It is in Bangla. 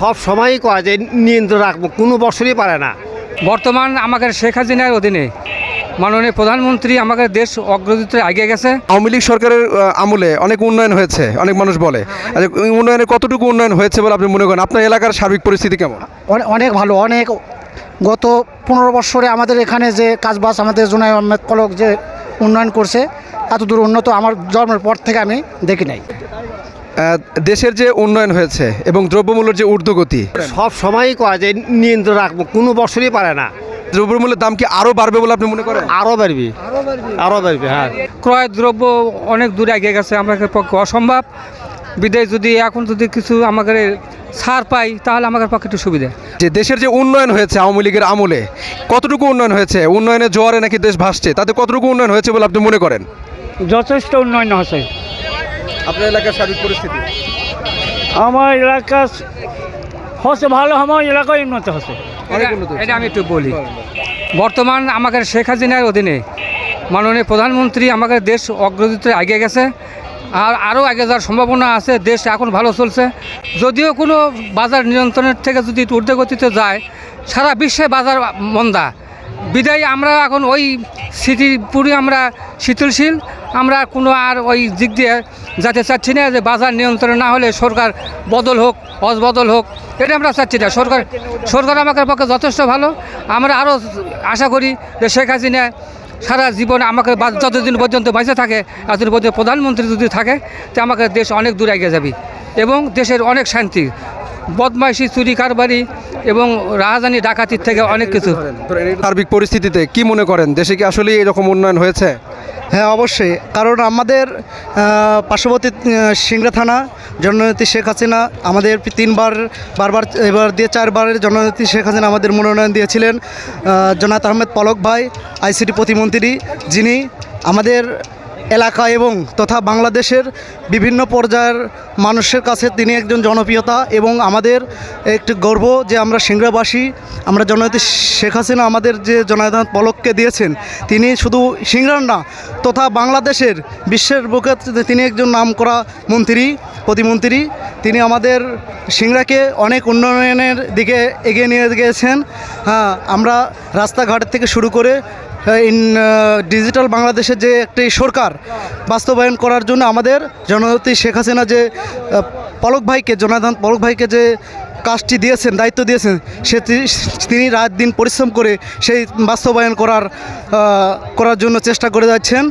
সব সময়ই কয় যে নিয়ন্ত্রণ রাখব কোনো বছরই পারে না। বর্তমান আমাদের শেখ হাসিনার অধীনে মাননীয় প্রধানমন্ত্রী আমাদের দেশ অগ্রগতিতে এগিয়ে গেছে। আওয়ামী লীগ সরকারের আমলে অনেক উন্নয়ন হয়েছে অনেক মানুষ বলে। আচ্ছা, উন্নয়নের কতটুকু উন্নয়ন হয়েছে বলে আপনি মনে করেন? আপনার এলাকার সার্বিক পরিস্থিতি কেমন? অনেক ভালো অনেক। গত পনেরো বছরে আমাদের এখানে যে কাজবাজ আমাদের জোনায় আহমেদ পলক যে উন্নয়ন করছে এত দূর উন্নত আমার জন্মের পর থেকে আমি দেখি নাই। দেশের যে উন্নয়ন হয়েছে এবং দ্রব্যমূল্যের যে ঊর্ধ্বগতি সব সময়ই কয় যে নিয়ন্ত্রণ রাখব কোনো বছরই পারে না। দ্রব্যমূল্যের দাম কি আরও বাড়বে বলে আপনি মনে করেন? আরও বাড়বে আরও বাড়বে হ্যাঁ। ক্রয় দ্রব্য অনেক দূরে এগিয়ে গেছে আমাদের পক্ষে অসম্ভব। বিদেশ যদি এখন যদি কিছু আমাদের ছাড় পাই তাহলে আমাদের পক্ষে একটু সুবিধা। যে দেশের যে উন্নয়ন হয়েছে আওয়ামী লীগের আমলে কতটুকু উন্নয়ন হয়েছে? উন্নয়নের জোয়ারে নাকি দেশ ভাসছে? তাতে কতটুকু উন্নয়ন হয়েছে বলে আপনি মনে করেন? যথেষ্ট উন্নয়ন হয়েছে আপনার এলাকার সার্বিক পরিস্থিতি? আমার এলাকা হচ্ছে ভালো আমার এলাকায় উন্নত হচ্ছে। অনেক উন্নত এটা আমি একটু বলি। বর্তমান আমাদের শেখ হাসিনার অধীনে মাননীয় প্রধানমন্ত্রী আমাদের দেশ অগ্রগতিতে এগিয়ে গেছে। আর আরও আগে যাওয়ার সম্ভাবনা আছে দেশ এখন ভালো চলছে। যদিও কোনো বাজার নিয়ন্ত্রণের থেকে যদি একটু ঊর্ধ্বগতিতে যায় সারা বিশ্বে বাজার মন্দা। বিদায়, আমরা এখন ওই স্মৃতির পুরী আমরা শীতলশীল, আমরা কোনো আর ওই দিক দিয়ে যাতে চাচ্ছি না, যে বাজার নিয়ন্ত্রণ না হলে সরকার বদল হোক অসবদল হোক, এটা আমরা চাচ্ছি না। সরকার সরকার আমাদের পক্ষে যথেষ্ট ভালো। আমরা আরও আশা করি যে শেখ হাসিনা সারা জীবন আমাকে যতদিন পর্যন্ত বেঁচে থাকে, এতদিন পর্যন্ত প্রধানমন্ত্রী যদি থাকে, তো আমাকে দেশ অনেক দূর এগিয়ে যাবে এবং দেশের অনেক শান্তি। বদমাইশি, চুরি, কারবারি এবং রাজধানী ডাকাতির থেকে অনেক কিছু। সার্বিক পরিস্থিতিতে কি মনে করেন? দেশে কি আসলে এরকম উন্নয়ন হয়েছে? হ্যাঁ অবশ্যই। কারণ আমাদের পার্শ্ববর্তী সিংড়া থানা জননেত্রী শেখ হাসিনা আমাদের তিনবার বারবার এবার দিয়ে চারবারের জননেত্রী শেখ হাসিনা আমাদের মনোনয়ন দিয়েছিলেন। জনাত আহমেদ পলক ভাই আইসিটি প্রতিমন্ত্রী যিনি আমাদের এলাকা এবং তথা বাংলাদেশের বিভিন্ন পর্যায়ের মানুষের কাছে তিনি একজন জনপ্রিয়তা এবং আমাদের একটি গর্ব যে আমরা সিংড়াবাসী, আমরা জননেত্রী শেখ হাসিনা আমাদের যে জনায়ত পলককে দিয়েছেন, তিনি শুধু সিংড়ার না, তথা বাংলাদেশের বিশ্বের বুকে তিনি একজন নামকরা মন্ত্রী, প্রতিমন্ত্রী। তিনি আমাদের সিংড়াকে অনেক উন্নয়নের দিকে এগিয়ে নিয়ে গিয়েছেন। হ্যাঁ আমরা রাস্তাঘাট থেকে শুরু করে ইন ডিজিটাল বাংলাদেশের যে একটি সরকার বাস্তবায়ন করার জন্য আমাদের জননেত্রী শেখ হাসিনা যে পলক ভাইকে জনার্দন পলক ভাইকে যে কাজটি দিয়েছেন, দায়িত্ব দিয়েছেন সে তিনি রাত দিন পরিশ্রম করে সেই বাস্তবায়ন করার করার জন্য চেষ্টা করে যাচ্ছেন।